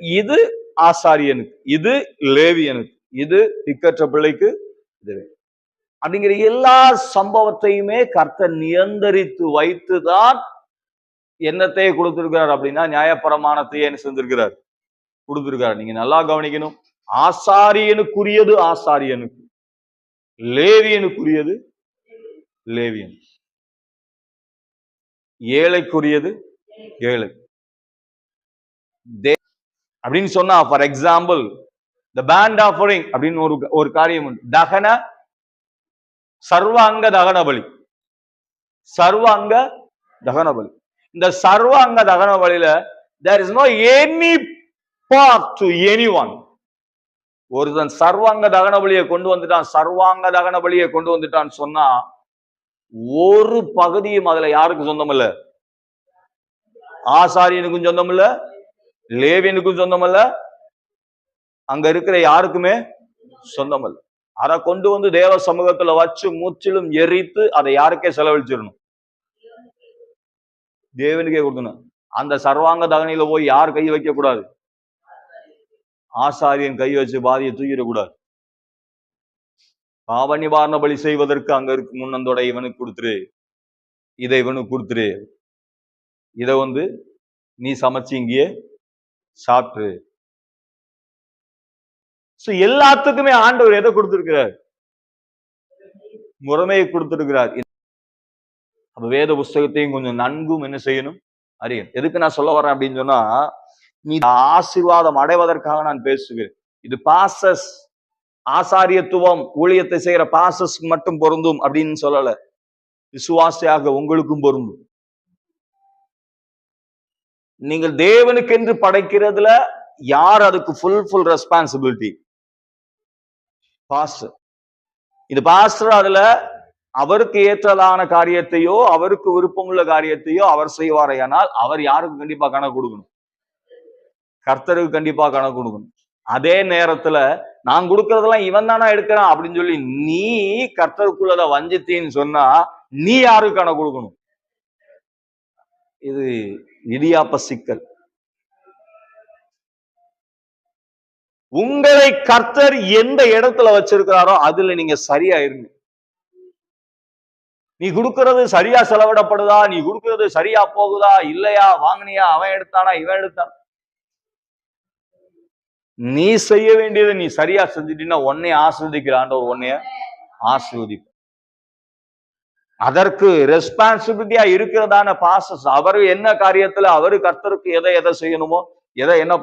இது ஆசாரியனுக்கு இது லேவியனுக்கு இது திக்கற்ற பிள்ளைக்கு இது அப்படிங்கிற எல்லா சம்பவத்தையுமே கர்த்தர் நியந்தரித்து வைத்துதான் என்னத்தையே கொடுத்திருக்கிறார் அப்படின்னா நியாயப்பிரமாணத்தையே என்ன செஞ்சிருக்கிறார்? கொடுத்திருக்கிறார். நீங்க நல்லா கவனிக்கணும். ஆசாரியனுக்குரியது ஆசாரியனுக்கு. லேவியனுக்குரியது லேவியன். ஏழைக்குரியது ஏழை. அப்படின்னு சொன்னா for example the burnt offering அப்படின்னு ஒரு ஒரு காரியம் உண்டு. தகன சர்வாங்க தகன பலி. சர்வாங்க தகன பலி. இந்த சர்வாங்க தகன பலியில there is no any part to any one ஒருத்தன் சர்வாங்க தகன பலியை கொண்டு வந்துட்டான் சர்வாங்க தகன பலியை கொண்டு வந்துட்டான்னு சொன்னா ஒரு பகுதியும் அதுல யாருக்கும் சொந்தம் இல்ல ஆசாரியனுக்கும் சொந்தம் இல்லை லேவியனுக்கும் சொந்தமல்ல அங்க இருக்கிற யாருக்குமே சொந்தமல்ல. அதை கொண்டு வந்து தேவ சமூகத்துல வச்சு முற்றிலும் எரித்து அதை யாருக்கே செலவழிச்சிடணும்? தேவனுக்கே கொடுக்கணும். அந்த சர்வாங்க தகனில போய் யார் கை வைக்க கூடாது ஆசாரியன் கை வச்சு பாதியை தூக்கிடக்கூடாது. பாவ நிவாரண பலி செய்வதற்கு அங்க இருக்கு முன்னந்தோட இவனுக்கு கொடுத்துரு. இதை இவனுக்கு கொடுத்துரு. இதை வந்து நீ சமைச்சு இங்கேயே சாப்பிட்டு ஸோ எல்லாத்துக்குமே ஆண்டவர் எதை கொடுத்திருக்கிறார்? முறைமையை கொடுத்திருக்கிறார். அப்ப வேத புஸ்தகத்தையும் கொஞ்சம் நன்கும் என்ன செய்யணும்? அறியணும். எதுக்கு நான் சொல்ல வரேன் அப்படின்னு சொன்னா நீ ஆசீர்வாதம் அடைவதற்காக நான் பேசுகிறேன். இது பாசஸ் ஆசாரியத்துவம் ஊழியத்தை செய்யற பாசஸ் மட்டும் பொருந்தும் அப்படின்னு சொல்லல. விசுவாசியாக உங்களுக்கும் பொருந்தும். நீங்கள் தேவனுக்கென்று படைக்கிறதுல யார் அதுக்கு ஃபுல் ஃபுல் ரெஸ்பான்சிபிலிட்டி பாஸ்டர் இது பாஸ்டர் அதுல அவருக்கு ஏற்றதான காரியத்தையோ அவருக்கு விருப்பமுள்ள காரியத்தையோ அவர் செய்வாரையானால் அவர் யாருக்கு கண்டிப்பா கணக்கு கொடுக்கணும்? கர்த்தருக்கு கண்டிப்பா கணக்கு கொடுக்கணும். அதே நேரத்துல நான் கொடுக்கறதெல்லாம் இவன் தானா எடுக்கிறான் அப்படின்னு சொல்லி நீ கர்த்தருக்குள்ளத வஞ்சித்தின்னு சொன்னா நீ யாருக்கு கணக்கு கொடுக்கணும்? இது இடியாப்ப சிக்கல். உங்களை கர்த்தர் எந்த இடத்துல வச்சிருக்கிறாரோ அதுல நீங்க சரியா இருங்க. நீ கொடுக்கறது சரியா செலவிடப்படுதா? நீ கொடுக்கறது சரியா போகுதா? இல்லையா? வாங்கினியா? அவன் எடுத்தானா? இவன் எடுத்தான். நீ செய்ய வேண்டியதை நீ சரியா செஞ்சுட்டீங்கன்னா உன்னை ஆஸ்வதிக்கிற ஆண்டவர் உன்னைய ஆஸ்வதிப்பார். அதற்கு ரெஸ்பான்சிபிலிட்டியா இருக்கிறதான பாசஸ் அவர் என்ன காரியத்துல அவரு கர்த்தருக்கு எதை எதை செய்யணுமோ எதை என்ன